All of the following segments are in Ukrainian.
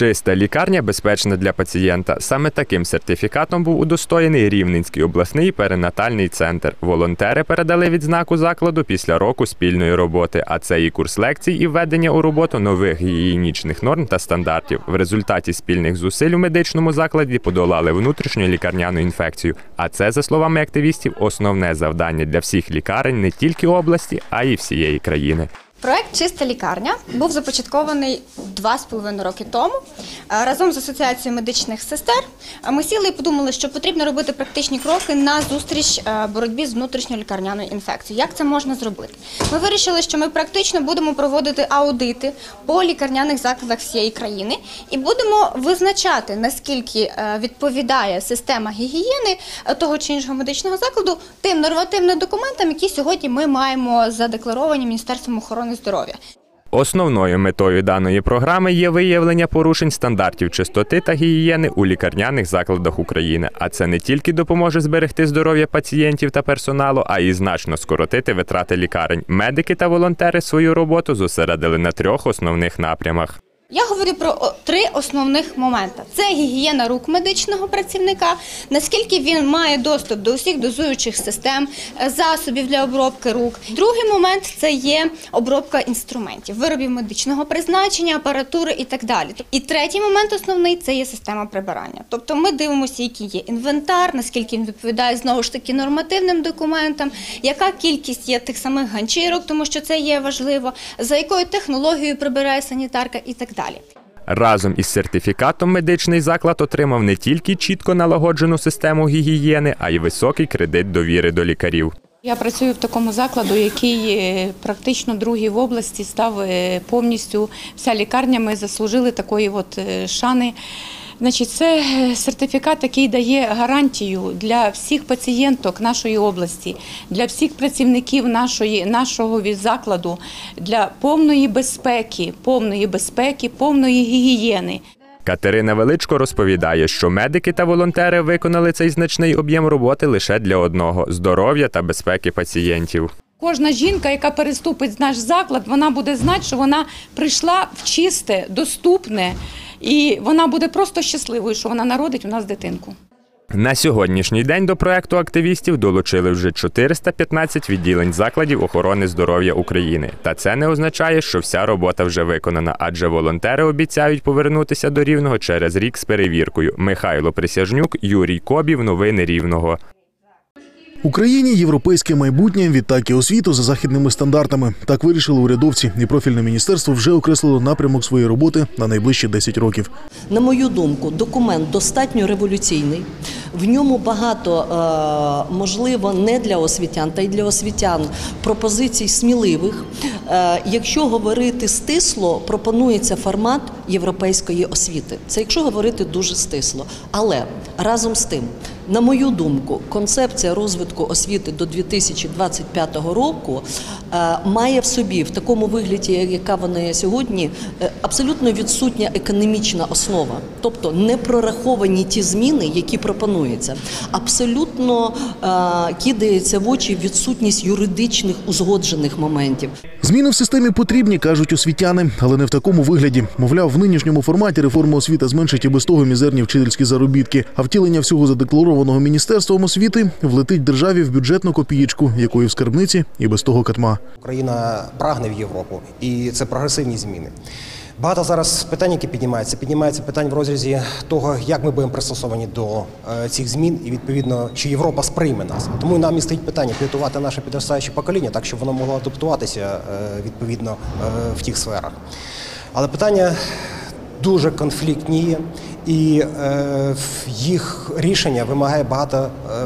Чиста лікарня безпечна для пацієнта. Саме таким сертифікатом був удостоєний Рівненський обласний перинатальний центр. Волонтери передали відзнаку закладу після року спільної роботи. А це і курс лекцій і введення у роботу нових гігієнічних норм та стандартів. В результаті спільних зусиль у медичному закладі подолали внутрішню лікарняну інфекцію. А це, за словами активістів, основне завдання для всіх лікарень не тільки області, а й всієї країни. Проект Чиста лікарня був започаткований два з половиною роки тому Е, разом з асоціацією медичних сестер. Ми сіли і подумали, що потрібно робити практичні кроки на зустріч е, боротьбі з внутрішньою лікарняною інфекцією. Як це можна зробити? Ми вирішили, що ми практично будемо проводити аудити по лікарняних закладах всієї країни і будемо визначати наскільки е, відповідає система гігієни того чи іншого медичного закладу тим нормативним документам, які сьогодні ми маємо задекларовані Міністерством охорони здоров'я. Основною метою даної програми є виявлення порушень стандартів чистоти та гігієни у лікарняних закладах України. А це не тільки допоможе зберегти здоров'я пацієнтів та персоналу, а й значно скоротити витрати лікарень. Медики та волонтери свою роботу зосередили на трьох основних напрямах. Я говорю про три основних моменти: це гігієна рук медичного працівника, наскільки він має доступ до усіх дозуючих систем, е, засобів для обробки рук. Другий момент це є обробка інструментів, виробів медичного призначення, апаратури і так далі. І третій момент основний це є система прибирання. Тобто ми дивимося, який є інвентар, наскільки він відповідає знову ж таки нормативним документам, яка кількість є тих самих ганчірок, тому що це є важливо, за якою технологією прибирає санітарка і так далі. Разом із сертифікатом медичний заклад отримав не тільки чітко налагоджену систему гігієни, а й високий кредит довіри до лікарів. Я працюю в такому закладу, який е, практично другий в області став е, повністю вся лікарня. Ми заслужили такої от е, шани. Значить, це е, сертифікат, який дає гарантію для всіх пацієнток нашої області, для всіх працівників нашої, нашого закладу, для повної безпеки, повної безпеки, повної гігієни. Катерина Величко розповідає, що медики та волонтери виконали цей значний об'єм роботи лише для одного здоров'я та безпеки пацієнтів. Кожна жінка, яка переступить наш заклад, вона буде знати, що вона прийшла в чисте, доступне, і вона буде просто щасливою, що вона народить у нас дитинку. На сьогоднішній день до проекту активістів долучили вже 415 відділень закладів охорони здоров'я України. Та це не означає, що вся робота вже виконана, адже волонтери обіцяють повернутися до рівного через рік з перевіркою. Михайло Присяжнюк, Юрій Кобів. Новини Рівного. Україні європейське майбутнє відтак і освіту за західними стандартами. Так вирішили урядовці, і профільне міністерство вже окреслило напрямок своєї роботи на найближчі 10 років. На мою думку, документ достатньо революційний. В ньому багато, е, можливо, не для освітян, та й для освітян пропозицій сміливих. Е, якщо говорити стисло, пропонується формат європейської освіти. Це якщо говорити дуже стисло. Але разом з тим, на мою думку, концепція розвитку освіти до 2025 року е, має в собі в такому вигляді, яка вона є сьогодні, е, абсолютно відсутня економічна основа, тобто не прораховані ті зміни, які пропонуються. Абсолютно е, кидається в очі відсутність юридичних узгоджених моментів. Зміни в системі потрібні, кажуть освітяни, але не в такому вигляді. Мовляв, в нинішньому форматі реформа освіти зменшить і без того мізерні вчительські заробітки. А втілення всього задекларованого міністерством освіти влетить державі в бюджетну копієчку, якої в скарбниці і без того катма. Україна прагне в Європу, і це прогресивні зміни. Багато зараз питань, які піднімаються. Піднімається питань в розрізі того, як ми будемо пристосовані до е, цих змін, і відповідно, чи Європа сприйме нас. Тому нам і стоїть питання підготувати наше підростаюче покоління, так щоб воно могло адаптуватися е, відповідно е, в тих сферах. Але питання дуже конфліктні і е, їх рішення вимагає багато, е,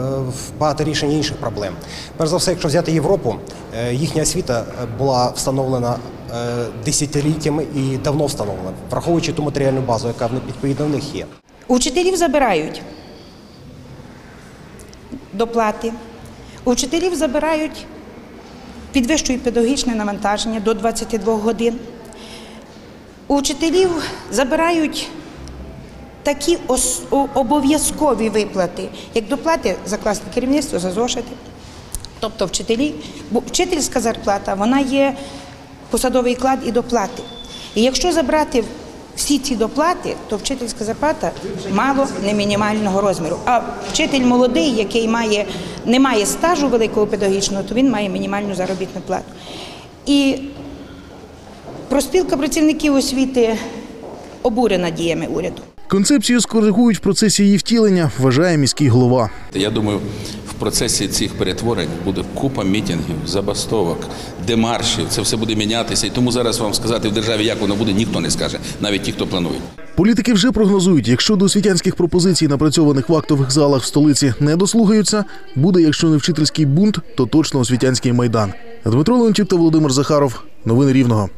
багато рішень інших проблем. Перш за все, якщо взяти Європу, е, їхня освіта була встановлена е, десятиліттями і давно встановлена, враховуючи ту матеріальну базу, яка відповідно в них є. Учителів забирають доплати. У вчителів забирають, підвищують педагогічне навантаження до 22 годин. У вчителів забирають такі обов'язкові виплати, як доплати за класне керівництво, за зошити. Тобто вчителі, бо вчительська зарплата, вона є посадовий клад і доплати. І якщо забрати всі ці доплати, то вчительська зарплата мало не мінімального розміру. А вчитель молодий, який має, не має стажу великого педагогічного, то він має мінімальну заробітну плату. І проспілка працівників освіти обурена діями уряду. Концепцію скоригують в процесі її втілення, вважає міський голова. Я думаю, в процесі цих перетворень буде купа мітингів, забастовок, демаршів. Це все буде мінятися. І тому зараз вам сказати в державі, як воно буде, ніхто не скаже, навіть ті, хто планує. Політики вже прогнозують, якщо до освітянських пропозицій, напрацьованих в актових залах в столиці, не дослухаються, буде, якщо не вчительський бунт, то точно освітянський майдан. Дмитро Леонтів та Володимир Захаров. Новини Рівного.